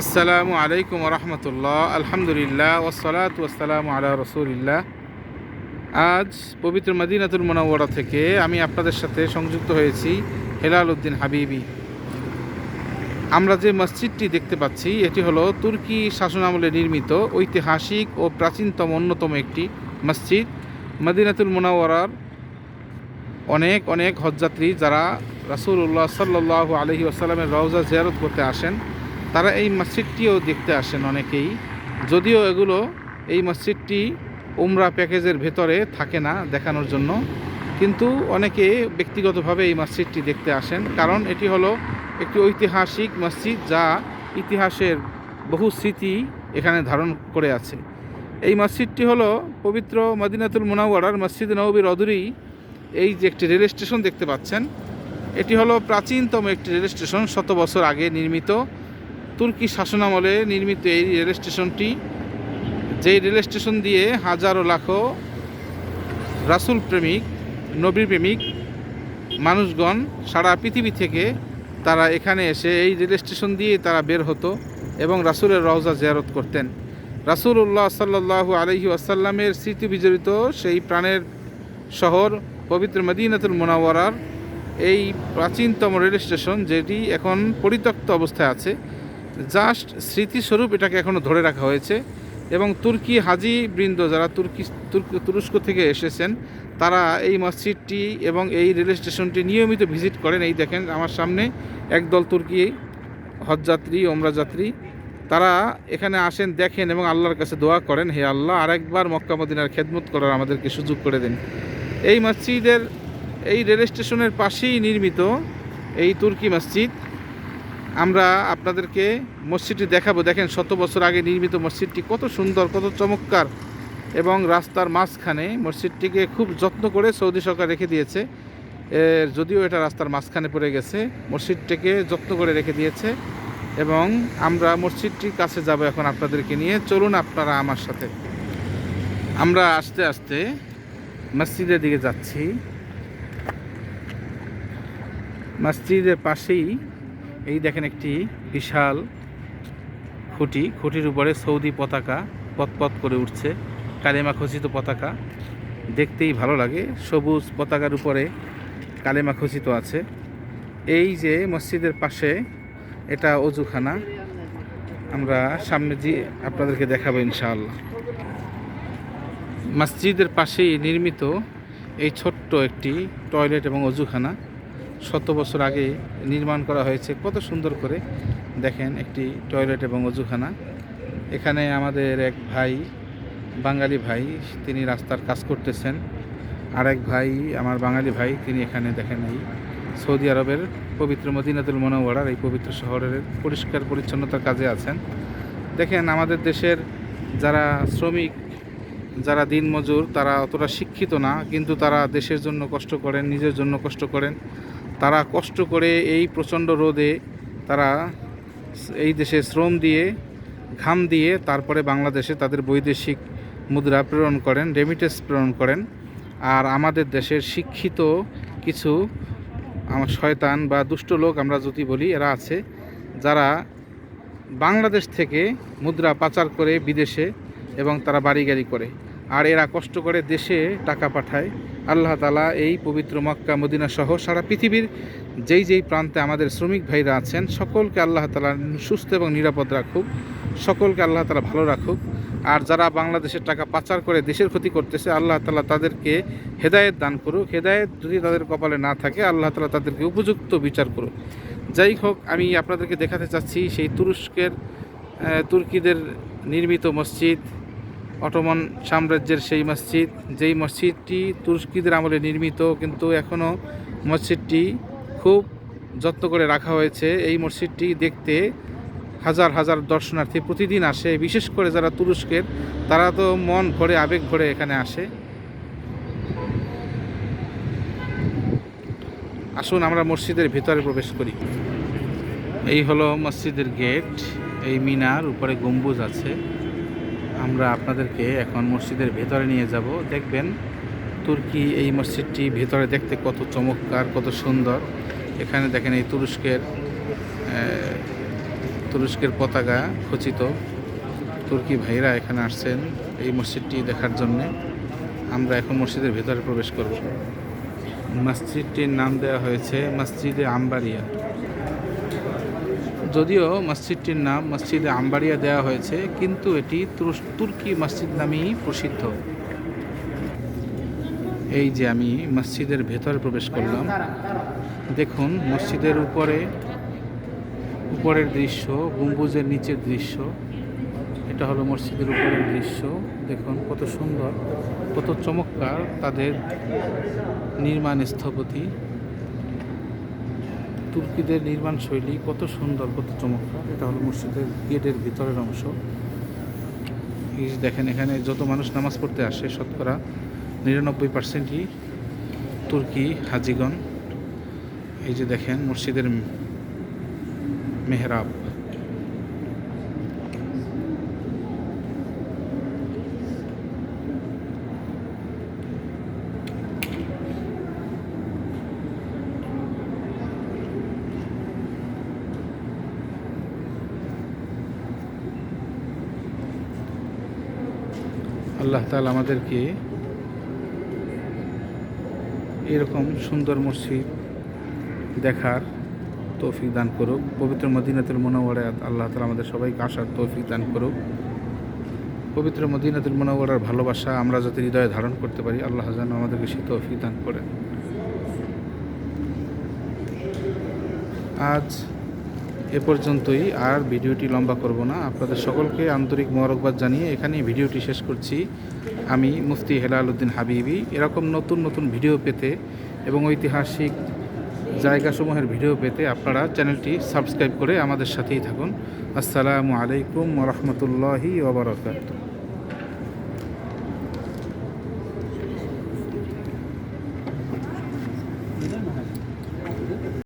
আসসালামু আলাইকুম রহমতুল্লাহ। আলহামদুলিল্লাহ ওসলাত ওসালাম আলা রসুলিল্লাহ। আজ পবিত্র মদিনাতুল মোনাওয়ারা থেকে আমি আপনাদের সাথে সংযুক্ত হয়েছি হেলাল উদ্দিন হাবিবি। আমরা যে মসজিদটি দেখতে পাচ্ছি, এটি হলো তুর্কি শাসনামলে নির্মিত ঐতিহাসিক ও প্রাচীনতম অন্যতম একটি মসজিদ। মদিনাতুল মোনাওয়ারার অনেক অনেক হজযাত্রী যারা রাসূলুল্লাহ সাল্লাহ আলহি আসাল্লামের রওজা জিয়ারত করতে আসেন তারা এই মসজিদটিও দেখতে আসেন অনেকেই। যদিও এগুলো এই মসজিদটি উমরা প্যাকেজের ভেতরে থাকে না দেখানোর জন্য। কিন্তু অনেকে ব্যক্তিগতভাবে এই মসজিদটি দেখতে আসেন। কারণ এটি হলো একটি ঐতিহাসিক মসজিদ যা ইতিহাসের বহু স্মৃতি এখানে ধারণ করে আছে। এই মসজিদটি হলো পবিত্র মদিনাতুল মুনাওয়ারার মসজিদ নবীর অদূরেই এই যে একটি রেল স্টেশন দেখতে পাচ্ছেন। এটি হলো প্রাচীনতম একটি রেল স্টেশন শত বছর আগে নির্মিত। তুর্কি শাসনামলে নির্মিত এই রেল স্টেশনটি, যেই রেল স্টেশন দিয়ে হাজারো লাখো রাসুল প্রেমিক, নবীর প্রেমিক, মানুষগণ সারা পৃথিবী থেকে তারা এখানে এসে এই রেল স্টেশন দিয়ে তারা বের হতো এবং রাসুলের রওজা জিয়ারত করতেন। রাসুল্লাহ সাল্লাহ আলহি আসাল্লামের স্মৃতি বিজড়িত সেই প্রাণের শহর পবিত্র মদিনাতুল মোনাওয়ারার এই প্রাচীনতম রেল স্টেশন, যেটি এখন পরিত্যক্ত অবস্থায় আছে। জাস্ট স্মৃতিস্বরূপ এটাকে এখনও ধরে রাখা হয়েছে। এবং তুর্কি হাজি বৃন্দ যারা তুর্কি, তুর্ক- তুরস্ক থেকে এসেছেন, তারা এই মসজিদটি এবং এই রেল স্টেশনটি নিয়মিত ভিজিট করেন। এই দেখেন আমার সামনে একদল তুর্কি হজযাত্রী ওমরা যাত্রী তারা এখানে আসেন, দেখেন এবং আল্লাহর কাছে দোয়া করেন, হে আল্লাহ, আরেকবার মক্কা মদিনার খেদমত করার আমাদেরকে সুযোগ করে দেন। এই মসজিদের, এই রেল স্টেশনের পাশেই নির্মিত এই তুর্কি মসজিদ। আমরা আপনাদেরকে মসজিদটি দেখাবো। দেখেন, শত বছর আগে নির্মিত মসজিদটি কত সুন্দর, কত চমৎকার। এবং রাস্তার মাঝখানে মসজিদটিকে খুব যত্ন করে সৌদি সরকার রেখে দিয়েছে। যদিও এটা রাস্তার মাঝখানে পড়ে গেছে, মসজিদটিকে যত্ন করে রেখে দিয়েছে। এবং আমরা মসজিদটির কাছে যাব এখন আপনাদেরকে নিয়ে। চলুন আপনারা আমার সাথে। আমরা আস্তে আস্তে মসজিদের দিকে যাচ্ছি। মসজিদের পাশেই এই দেখেন একটি বিশাল খুঁটি। খুঁটির উপরে সৌদি পতাকা পথ করে উঠছে, কালেমা খচিত পতাকা। দেখতেই ভালো লাগে, সবুজ পতাকার উপরে কালেমা খচিত আছে। এই যে মসজিদের পাশে এটা অজুখানা, আমরা সামনে যে আপনাদেরকে দেখাবো ইনশাআল্লাহ। মসজিদের পাশেই নির্মিত এই ছোট্ট একটি টয়লেট এবং অজুখানা। শত বছর আগে নির্মাণ করা হয়েছে। কত সুন্দর করে দেখেন একটি টয়লেট এবং অজুখানা। এখানে আমাদের এক ভাই, বাঙালি ভাই, তিনি রাস্তার কাজ করতেছেন। আর এক ভাই, আমার বাঙালি ভাই, তিনি এখানে দেখেন এই সৌদি আরবের পবিত্র মদিনাতুল মনোয়ারার এই পবিত্র শহরের পরিষ্কার পরিচ্ছন্নতার কাজে আছেন। দেখেন আমাদের দেশের যারা শ্রমিক, যারা দিনমজুর, তারা অতটা শিক্ষিত না, কিন্তু তারা দেশের জন্য কষ্ট করেন, নিজের জন্য কষ্ট করেন। তারা কষ্ট করে এই প্রচণ্ড রোদে তারা এই দেশে শ্রম দিয়ে, ঘাম দিয়ে তারপরে বাংলাদেশে তাদের বৈদেশিক মুদ্রা প্রেরণ করেন রেমিটেন্স প্রেরণ করেন। আর আমাদের দেশের শিক্ষিত কিছু, আমার শয়তান বা দুষ্ট লোক আমরা যদি বলি, এরা আছে, যারা বাংলাদেশ থেকে মুদ্রা পাচার করে বিদেশে এবং তারা বাড়ি গাড়ি করে। আর এরা কষ্ট করে দেশে টাকা পাঠায়। আল্লাহ তালা এই পবিত্র মক্কা, মদিনা সহ সারা পৃথিবীর যেই যেই প্রান্তে আমাদের শ্রমিক ভাইরা আছেন, সকলকে আল্লাহ তালা সুস্থ এবং নিরাপদ রাখুক। সকলকে আল্লাহ তালা ভালো রাখুক। আর যারা বাংলাদেশের টাকা পাচার করে দেশের ক্ষতি করতেছে, আল্লাহ তালা তাদেরকে হেদায়েত দান করুক। হেদায়েত যদি তাদের কপালে না থাকে, আল্লাহ তালা তাদেরকে উপযুক্ত বিচার করুক। যাই হোক, আমি আপনাদেরকে দেখাতে চাচ্ছি সেই তুরস্কের তুর্কিদের নির্মিত মসজিদ। অটোমান সাম্রাজ্যের সেই মসজিদ, যেই মসজিদটি তুর্কিদের আমলে নির্মিত, কিন্তু এখনও মসজিদটি খুব যত্ন করে রাখা হয়েছে। এই মসজিদটি দেখতে হাজার হাজার দর্শনার্থী প্রতিদিন আসে। বিশেষ করে যারা তুরস্কের, তারা তো মন ভরে, আবেগ ভরে এখানে আসে। আসুন আমরা মসজিদের ভিতরে প্রবেশ করি। এই হলো মসজিদের গেট। এই মিনার, উপরে গম্বুজ আছে। আমরা আপনাদেরকে এখন মসজিদের ভেতরে নিয়ে যাব। দেখবেন তুর্কি এই মসজিদটি ভেতরে দেখতে কত চমৎকার, কত সুন্দর। এখানে দেখেন এই তুরস্কের তুরস্কের পতাকা খচিত। তুর্কি ভাইরা এখানে আসছেন এই মসজিদটি দেখার জন্য। আমরা এখন মসজিদের ভেতরে প্রবেশ করব। মসজিদটির নাম দেওয়া হয়েছে মসজিদে আম্বারিয়া। যদিও মসজিদটির নাম মসজিদে আম্বারিয়া দেওয়া হয়েছে, কিন্তু এটি তুর্কি মসজিদ নামেই প্রসিদ্ধ। এই যে আমি মসজিদের ভেতরে প্রবেশ করলাম। দেখুন, মসজিদের উপরে, উপরের দৃশ্য, গম্বুজের নিচের দৃশ্য, এটা হলো মসজিদের উপরের দৃশ্য। দেখুন, কত সুন্দর, কত চমৎকার তাদের নির্মাণ স্থপতি। তুর্কিদের নির্মাণ শৈলী কত সুন্দর, কত চমৎকার। এটা হলো মসজিদের গেটের ভিতরের অংশ। এই দেখেন, এখানে যত মানুষ নামাজ পড়তে আসে, শতকরা নিরানব্বই পার্সেন্টই তুর্কি হাজিগণ। এই যে দেখেন, মসজিদের মেহরাব। আল্লাহ তাআলা আমাদেরকে এরকম সুন্দর মসজিদ দেখার তৌফিক দান করুক। পবিত্র মদিনাতুল মনোয়ারায় আল্লাহ তালা আমাদের সবাইকে আসার তৌফিক দান করুক। পবিত্র মদিনাতুল মনোয়ারার ভালোবাসা আমরা যাতে হৃদয়ে ধারণ করতে পারি, আল্লাহ যেন আমাদেরকে সে তৌফিক দান করেন। আজ এ পর্যন্তই, আর ভিডিওটি লম্বা করব না। আপনাদের সকলকে আন্তরিক মোবারকবাদ জানিয়ে এখানেই ভিডিওটি শেষ করছি। আমি মুফতি হেলাল উদ্দিন হাবিবি। এরকম নতুন নতুন ভিডিও পেতে এবং ঐতিহাসিক জায়গাসমূহের ভিডিও পেতে আপনারা চ্যানেলটি সাবস্ক্রাইব করে আমাদের সাথেই থাকুন। আসসালামু আলাইকুম রহমতুল্লাহি ওবরাকাতুহ